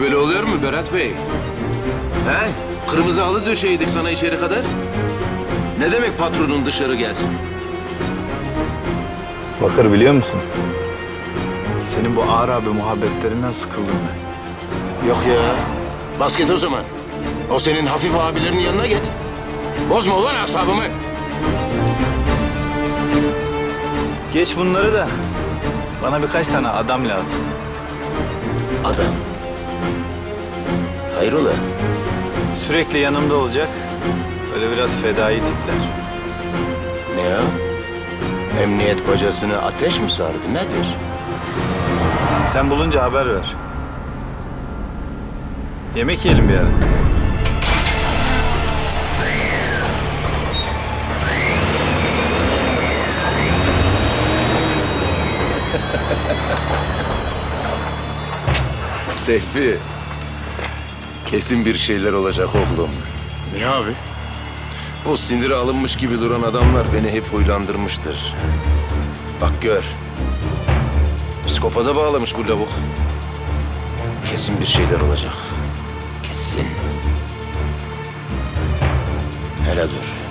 oluyor Berat Bey? He? Kırmızı halı döşeydik sana içeri kadar. Ne demek patronun dışarı gelsin? Bakır biliyor musun? Senin bu ağır abi muhabbetlerinden sıkıldım ben. Yok ya. Basket o zaman. O senin hafif abilerinin yanına git. Bozma ulan asabımı. Geç bunları da bana birkaç tane adam lazım. Adam. Hayrola? Sürekli yanımda olacak. Böyle biraz fedai tipler. Ne ya? Emniyet bacasını ateş mi sardı? Nedir? Sen bulunca haber ver. Yemek yiyelim bir ara. Seyfi. Kesin bir şeyler olacak oğlum. Niye abi? Bu siniri alınmış gibi duran adamlar beni hep huylandırmıştır. Bak gör. Psikopata bağlamış bu lavuk. Kesin bir şeyler olacak. Kesin. Hele dur.